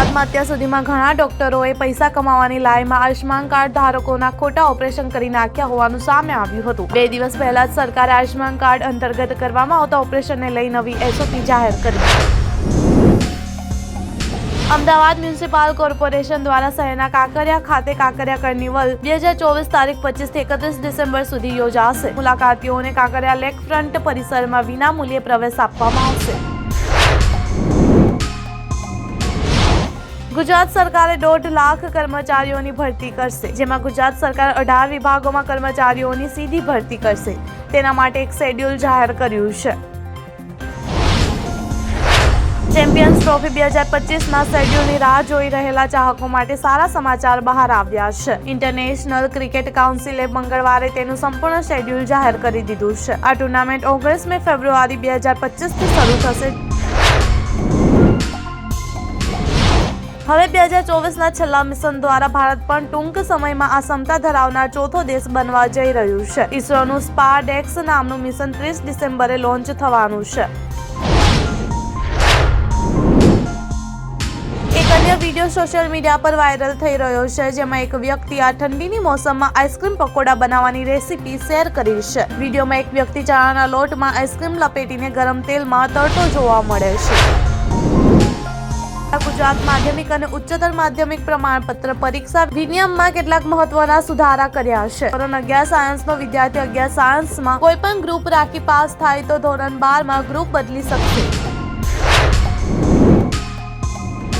ગુજરાતમાં અત્યાર સુધીમાં ઘણા ડોક્ટરોએ પૈસા કમાવાની લાઈમાં આયુષ્માન કાર્ડ ધારકોના ખોટા ઓપરેશન કરી નાખ્યા હોવાનું સામે આવ્યું હતું. બે દિવસ પહેલા જ સરકારે આયુષ્માન કાર્ડ અંતર્ગત કરવામાં આવતા ઓપરેશનને લઈ નવી એસઓપી જાહેર કરી. અમદાવાદ મ્યુનિસિપલ કોર્પોરેશન દ્વારા શહેરના કાંકરિયા ખાતે કાંકરિયા કાર્નિવલ બે હજાર ચોવીસ તારીખ પચીસથી એકત્રીસ ડિસેમ્બર સુધી યોજાશે. મુલાકાતીઓને કાંકરિયા લેક ફ્રન્ટ પરિસરમાં વિના મૂલ્યે પ્રવેશ આપવામાં આવશે. ગુજરાત સરકારે દોઢ લાખ કર્મચારીઓની ભરતી કરશે, જેમાં ગુજરાત સરકાર અઢાર વિભાગોમાં કર્મચારીઓની સીધી ભરતી કરશે. તેના માટે એક શેડ્યુલ જાહેર કર્યું છે. ચેમ્પિયન્સ ટ્રોફી બે હજાર પચીસના શેડ્યુલની રાહ જોઈ રહેલા ચાહકો માટે સારા સમાચાર બહાર આવ્યા છે. ઇન્ટરનેશનલ ક્રિકેટ કાઉન્સિલે મંગળવારે તેનું સંપૂર્ણ શેડ્યુલ જાહેર કરી દીધું છે. આ ટુર્નામેન્ટ ઓગણીસમી ફેબ્રુઆરી બે હજાર પચીસથી શરૂ થશે. હવે બે હજાર ચોવીસના છેલ્લા મિશન દ્વારા ભારત પણ ટૂંક સમયમાં આ ક્ષમતા ધરાવનાર ચોથો દેશ બનવા જઈ રહ્યું છે. ઇસરોનું સ્પારડેક્સ નામનું મિશન ત્રીસ ડિસેમ્બરે લોન્ચ થવાનું છે. અન્ય વીડિયો સોશિયલ મીડિયા પર વાયરલ થઈ રહ્યો છે, જેમાં એક વ્યક્તિ આ ઠંડીની મોસમમાં આઈસ્ક્રીમ પકોડા બનાવવાની રેસીપી શેર કરી છે. વિડીયોમાં એક વ્યક્તિ ચણાના લોટમાં આઈસ્ક્રીમ લપેટીને ગરમ તેલમાં તળતો જોવા મળે છે. ગુજરાત માધ્યમિક અને ઉચ્ચતર માધ્યમિક પ્રમાણપત્ર પરીક્ષા વિનિયમમાં કેટલાક મહત્વના સુધારા કર્યા છે. ધોરણ અગિયાર સાયન્સનો વિદ્યાર્થી અગિયાર સાયન્સમાં કોઈ પણ ગ્રુપ રાખી પાસ થાય તો ધોરણ બારમાં ગ્રુપ બદલી શકશે.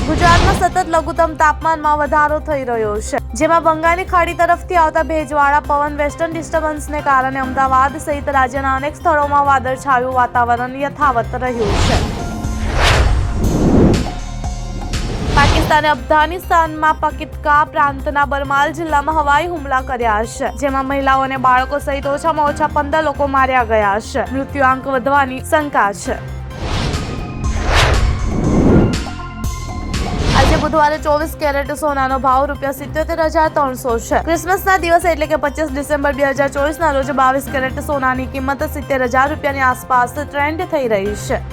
ગુજરાતમાં સતત લઘુત્તમ તાપમાનમાં વધારો થઈ રહ્યો છે. જેમાં બંગાળની ખાડી તરફથી આવતા ભેજવાળા પવન વેસ્ટર્ન ડિસ્ટર્બન્સને કારણે અમદાવાદ સહિત રાજ્યના અનેક સ્થળોમાં વાદળછાયું વાતાવરણ યથાવત રહ્યું છે. પાકિસ્તાને અફઘાનિસ્તાનમાં પકિતકા પ્રાંતના બરમાલ જિલ્લામાં હવાઈ હુમલા કર્યા છે, જેમાં મહિલાઓ અને બાળકો સહિત ઓછામાં ઓછા પંદર લોકો માર્યા ગયા છે. મૃત્યુઆંક વધવાની શંકા છે. આજે બુધવારે ચોવીસ કેરેટ સોનાનો ભાવ રૂપિયા સિત્યોતેર હજાર ત્રણસો છે. ક્રિસમસના દિવસે એટલે કે પચીસ ડિસેમ્બર બે હજાર ચોવીસના રોજ બાવીસ કેરેટ સોનાની કિંમત સિત્તેર હજાર રૂપિયાની આસપાસ ટ્રેન્ડ થઈ રહી છે.